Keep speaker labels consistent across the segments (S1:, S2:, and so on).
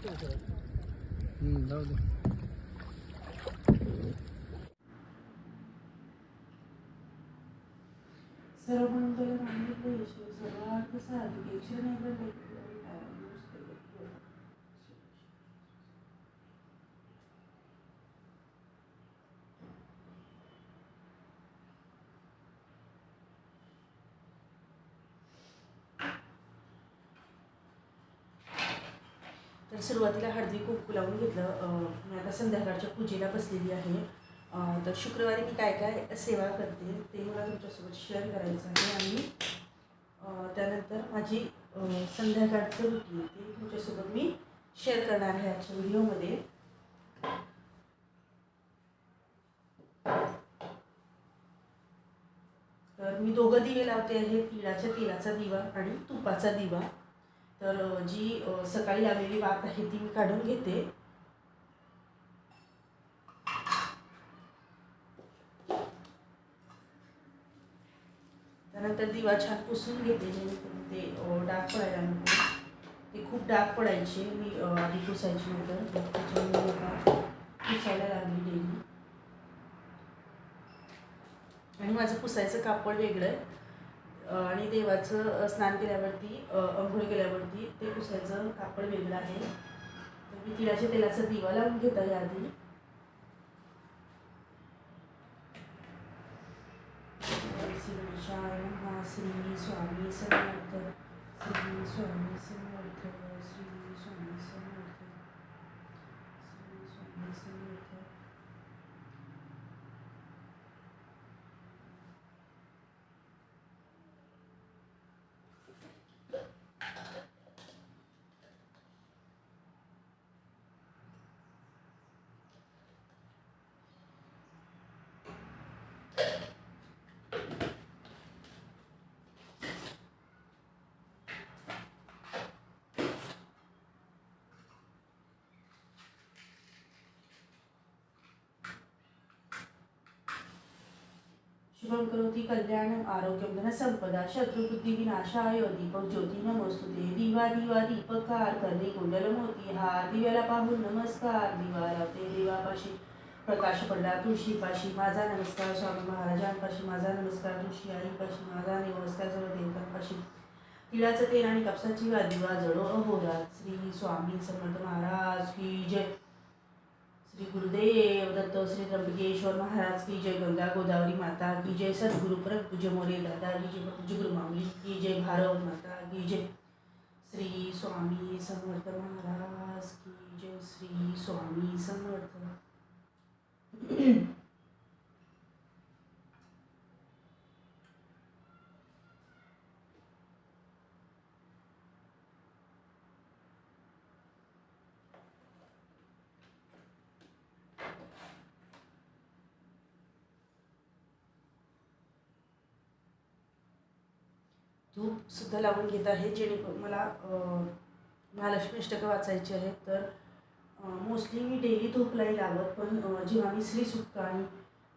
S1: Hmm, doğru. Serap'ın
S2: dönem annemle yaşıyoruz. Arka saati geçiren evre bekliyoruz. सुरुवातीला हळदी कुंकू लावून घेतलं. मी आता संध्याकाळच्या पूजेला बसलेली आहे. तर शुक्रवारी मी काय काय सेवा करते ते मला तुमच्यासोबत शेअर करायचं आहे आणि त्यानंतर माझी संध्याकाळचं रुटीन ते तुमच्यासोबत मी शेअर करणार आहे आजच्या व्हिडिओमध्ये तर मी दोघं दिवे लावते आहे तिळाच्या तेलाचा दिवा आणि तुपाचा दिवा. तर जी सकाळी लावलेली वात आहे ती मी काढून घेते. त्यानंतर दिवा छान पुसून घेते जेणेकरून ते डाग पडायला नको. ते खूप डाग पडायचे मी आधी पुसायची नंतर. त्याच्यामुळे पुसायला लागली डेली. आणि माझं पुसायचं कापड वेगळं आहे. आणि देवाचं स्नान केल्यावरती अंघोळ केल्यावरती ते पुसायचं कापड वेगळं आहे. तर मी तिळाच्या तेलाचा दिवा लावून घेत आहे आधी श्री स्वामी समर्थ. श्री स्वामी समर्थ. श्री स्वामी समर्थ. श्री स्वामी समर्थ. उज्ज्वल करोति कल्याणम् आरोग्यं धनसंपदा शत्रुबुद्धी विनाशाय दीपक ज्योती नमोस्तुते दिवा दिवा दीपकार करणे कुंडल मोती हार दिव्याला पाहून नमस्कार दिवा लावते देवापाशी प्रकाश पडला तुळशीपाशी माझा नमस्कार स्वामी महाराजांपाशी माझा नमस्कार तुळशी आईपाशी माझा नमस्कार सर्व देवतांपाशी तिळाचं तेल आणि कापसाची वादिवा जडो जळो अहोरात श्री स्वामी समर्थ महाराज की जय. श्री गुरुदेव दत्त श्री त्र्यंबकेश्वर महाराज की जय गंगा गोदावरी माता की जय सद्गुरु परम पूज्य मोरे दादा की जय पूज्य गुरु माऊली की जय भारत माता की जय। श्री स्वामी समर्थ महाराज की जय। श्री स्वामी समर्थ। धूपसुद्धा लावून घेत आहे जेणेकरून मला महालक्ष्मी अष्टकं वाचायची आहेत. तर मोस्टली मी डेली धूप नाही लावत पण जेव्हा मी श्रीसुक्त आणि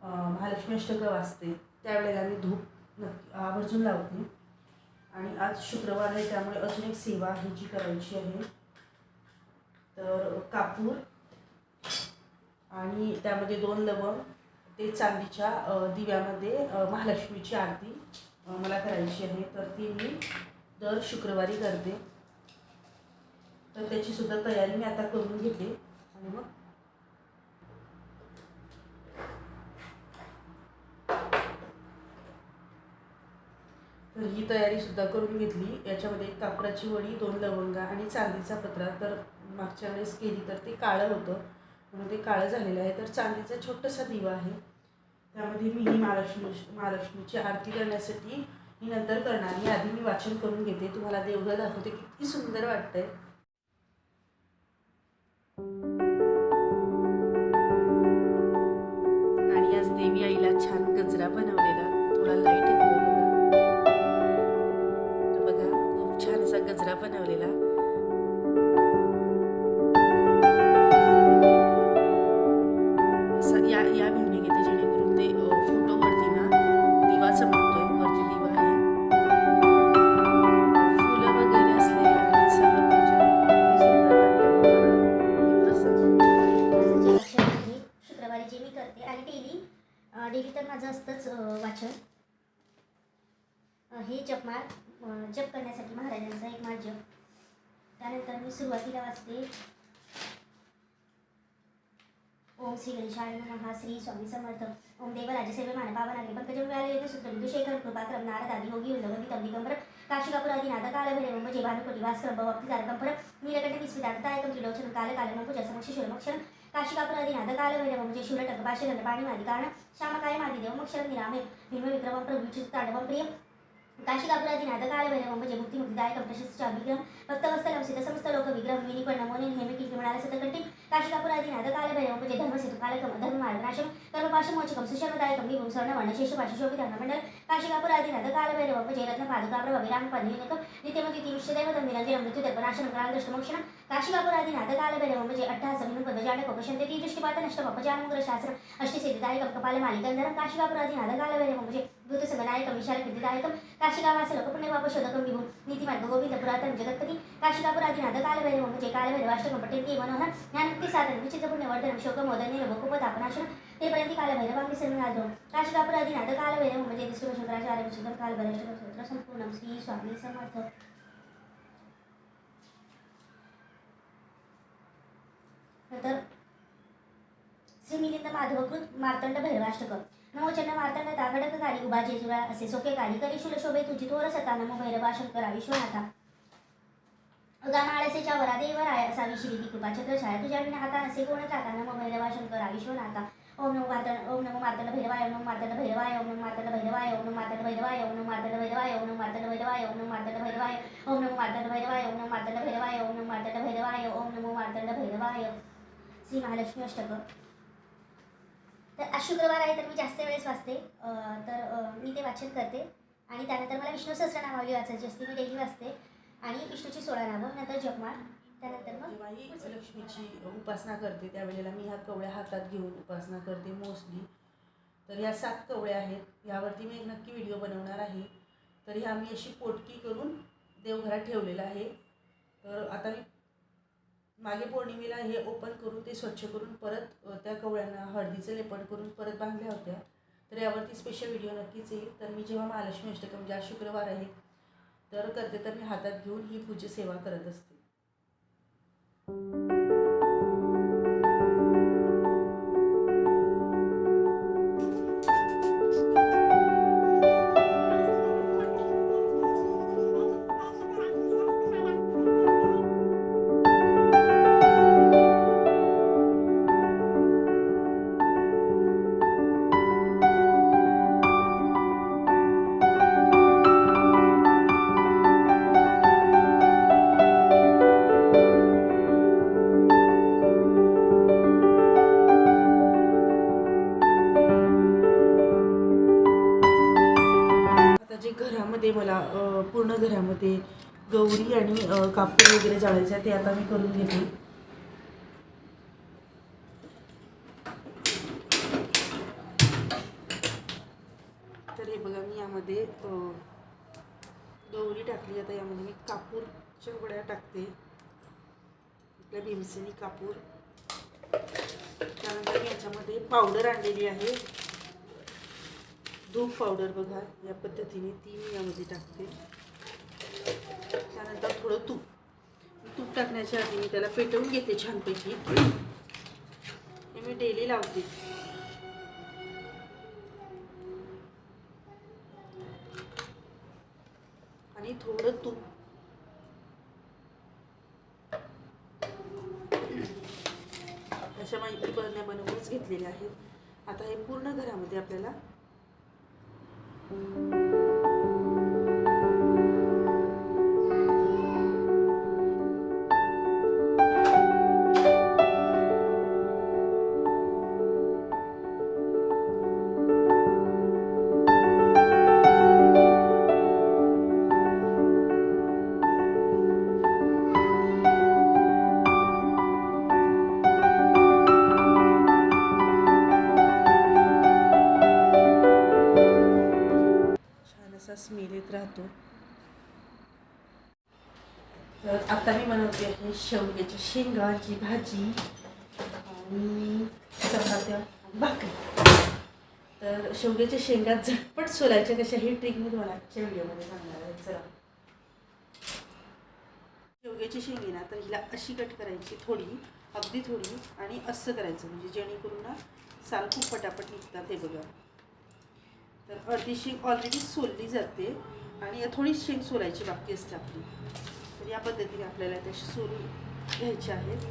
S2: महालक्ष्मी अष्टकं वाचते त्यावेळेला मी धूप नक्की आवर्जून लावते. आणि आज शुक्रवार आहे त्यामुळे अजून एक सेवा आहे जी करायची आहे तर कापूर आणि त्यामध्ये दोन लवंग ते चांदीच्या दिव्यामध्ये महालक्ष्मीची आरती मला करायची आहे तर ती मी दर शुक्रवारी करते. तर त्याचीसुद्धा तयारी मी आता करून घेते. आणि मग तर ही तयारीसुद्धा करून घेतली. याच्यामध्ये एक कापराची वडी दोन लवंगा आणि चांदीचा पत्रा. तर मागच्या वेळेस केली तर ते काळं होतं. म्हणून ते काळं झालेलं आहे. तर चांदीचा छोटासा दिवा आहे. त्यामध्ये मी ही महालक्ष्मी महालक्ष्मीची आरती करण्यासाठी मी नंतर करणार. मी आधी मी वाचन करून घेते. तुम्हाला देवघर दाखवते. किती सुंदर वाटतंय. आणि आज देवी आईला छान गजरा बनवलेला. थोडा लाइट येतो बघा. खूप छान असा गजरा बनवलेला.
S1: माळ जप करण्यासाठी महाराजांचा एक माळ जप त्यानंतर मी सुरुवातीला वाचते. ओम श्री गणेशाय नमः श्री स्वामी समर्थ. ओम देव राजसेवे मानपावनाग्री पंकज व्यालयेत सूत्रबिंदू शेखर कृपाक्रम नारद आदि योगी उल्लवंती तंबिकंबर काशिकापुर आदि नाद काल भैरव म्हणजे भानुकोटी भास्कर भवक्ती तारकंपर नीलकंठ विस्मितार्थायकं त्रिलोचन काल काल मंकुज समक्ष शुरमक्षरम काशिकापुर आदि नाद काल भैरव म्हणजे शूरटक भाष्य दंडपाणी मादी कारण श्यामकाय मादी देव मक्षरम निरामे. भीम विक्रमं प्रभुचित ताडवं प्रिय काशी कापुराधी नादकाल भैरव म्हणजे मुक्ती मुक्तिदायक प्रशस्त अभिग्रह भक्त वस्तलक्षित समस्त लोक विग्रह मिनी पण नमोने नेहमी की किमणाला सतकटी काशी कापुराधी नादकाल भैरव म्हणजे धर्मसेतुकालकम धर्ममार्गनाशम कर्मपाशमोचकम सुशर्मदायकम विभूम सर्णवर्ण शेषपाशी शोभित मंडल కాశీకాపుర అధినత కాలభైరవ జయరత్న పాదుకా ప్రభ విరామ పదివినకం నిత్యమతి తీర్షదేవతం నిరంజనం మృత్యు దర్పనాశనం కాలదృష్టమోక్షణం కాశీకాపుర అధినత కాలభైరవ జయ అట్టహాసం పదజాండ కొపశంతి తీదృష్టిపాత నష్టం అపజానముగ్ర శాసనం అష్టిసిద్ధిదాయకం కపాల మాలికందరం కాశీకాపుర అధినత కాలభైరవ జయ భూతసంగనాయకం విశాలకీర్తిదాయకం కాశీకావాస లోకపుణ్యపాప శోధకం విభు నీతిమార్గ గోవింద పురాతన జగత్పతి కాశీకాపుర అధినత కాలభైరవ జయ కాలభైరవ అష్టకం పట్టింది మనోహర్ జ్ఞానముక్తి సాధనం విచిత్రపుణ్యవర్ధనం శోకమోదన గోపతాపనాశనం ते पर्यंत कालभैरवांगी सन्मानार्थ काशिकापुर अधिनाथ कालभैरव म्हणजे दिसून शंकराचार्य विचित्रम काल भैरष्टकम सूत्र संपूर्ण श्री स्वामी समर्थ. नंतर श्री मिलिंद माधवकृत मार्तंड भैरवाष्टक. नमो चंड मार्तंड तागडककारी उभा जेजुरा असे सोकेकारी करी शुल शोभे तुझी थोर सता. नमो भैरवा शंकरा विश्वनाथा गामाळसेच्या वरा देवराय असावी श्रीदी कृपा छत्र छाया तुझ्या विना हाता नसे कोण त्राता नमो भैरवा शंकरा विश्वनाथा ओम नमो मार्दन ओम नमो मार्दन भैरवाय ओम नमो मार्दन भैरवाय ओम नमो मार्दन भैरवाय ओम नमो मार्दन भैरवाय ओम नमो मार्दन भैरवाय ओम नमो मार्दन भैरवाय ओम नमो मार्दन भैरवाय ओम नमो मार्दन भैरवाय ओम नमो मार्दन भैरवाय ओम नमो मार्दन भैरवाय ओम नमो मार्दन भैरवाय श्री महालक्ष्मी अष्टक तर आज शुक्रवार आहे तर मी जास्त वेळेस वाचते तर मी ते वाचन करते आणि त्यानंतर मला विष्णू सहस्रनामावली वाचायची असते मी डेली वाचते आणि विष्णूची सोळा नावं नंतर जपमाळ त्यानंतर मग
S2: जेव्हाही लक्ष्मीची उपासना करते त्यावेळेला मी ह्या कवळ्या हातात घेऊन उपासना करते मोस्टली. तर ह्या सात कवळ्या आहेत यावरती मी एक नक्की व्हिडिओ बनवणार आहे. तर ह्या मी अशी पोटकी करून देवघरात ठेवलेलं आहे. तर आता मी मागे पौर्णिमेला हे ओपन करून ते स्वच्छ करून परत त्या कवळ्यांना हळदीचं लेपण करून परत बांधल्या होत्या. तर यावरती स्पेशल व्हिडिओ नक्कीच येईल. तर मी जेव्हा महालक्ष्मी अष्टकम ज्या शुक्रवार आहे तर करते तर मी हातात घेऊन ही पूजा सेवा करत असते. गौरी आणि कापूर वगैरे जाळायचं आहे ते आता मी करून घेते. तर हे बघा मी यामध्ये गौरी टाकली. आता यामध्ये मी कापूरच्या वड्या टाकते. आपल्या भीमसेनी कापूर. त्यानंतर मी याच्यामध्ये पावडर आणलेली आहे. धूप पावडर बघा या पद्धतीने ती मी यामध्ये टाकते. त्यानंतर थोडं तूप. तूप टाकण्याच्या आधी मी त्याला पेटवून घेते छानपैकी. हे मी डेली लावते. आणि थोडं तूप. अशा माहिती बरण्या बनवूनच घेतलेल्या आहेत. आता हे पूर्ण घरामध्ये आपल्याला तर आता मी बनवते आहे शेवग्याच्या शेंगाची भाजी आणि चपात्या भाकरी. तर शेवग्याच्या शेंगा झटपट सोलायच्या कशा ही ट्रिक मी तुम्हाला आजच्या व्हिडिओमध्ये सांगणार आहे. चला. शेवग्याची शेंगी ना तर हिला अशी कट करायची थोडी अगदी थोडी आणि असं करायचं. म्हणजे जेणेकरून ना साल खूप पटापट निघतात हे बघा. तर अर्धी शेंग ऑलरेडी सोलली जाते आणि थोडी शेंग सोलायची बाकी असते आपली. तर या पद्धतीने आपल्याला त्याची सोलून घ्यायचे आहेत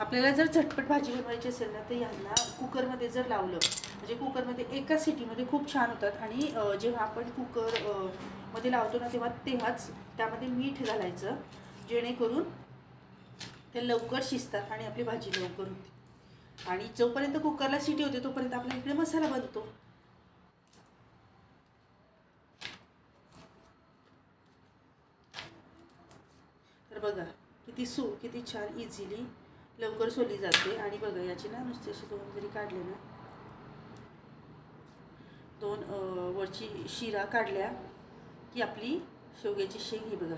S2: आपल्याला जर झटपट भाजी बनवायची असेल ना तर यांना कुकरमध्ये जर लावलं म्हणजे कुकरमध्ये एका सिटीमध्ये खूप छान होतात. आणि जेव्हा आपण कुकरमध्ये लावतो ना तेव्हा तेव्हाच त्यामध्ये मीठ घालायचं. जेणेकरून ते लवकर शिजतात आणि आपली भाजी लवकर होते. आणि जोपर्यंत कुकरला सिटी होते तोपर्यंत आपल्या इकडे मसाला बनतो. तर बघा किती सू किती छान इझिली लवकर सोली जाते. आणि बघा याची ना नुसते असे दोन जरी काढले ना दोन वरची शिरा काढल्या की आपली शेवग्याची शेंग ही बघा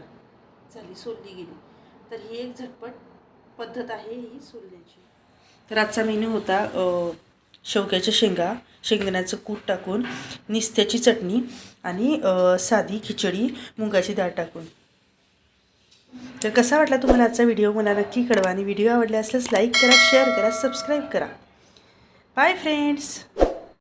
S2: झाली सोलली गेली. तर ही एक झटपट पद्धत आहे ही सोलण्याची तर आजचा मेन्यू होता शेवग्याच्या शेंगा शेंगदाण्याचं कूट टाकून निस्त्याची चटणी आणि साधी खिचडी मुगाची डाळ टाकून. तर कसा वाटला तुम्हाला आजचा व्हिडिओ? मला नक्की कळवा आणि व्हिडिओ आवडला असल्यास लाईक करा शेअर करा सबस्क्राईब करा. Bye friends!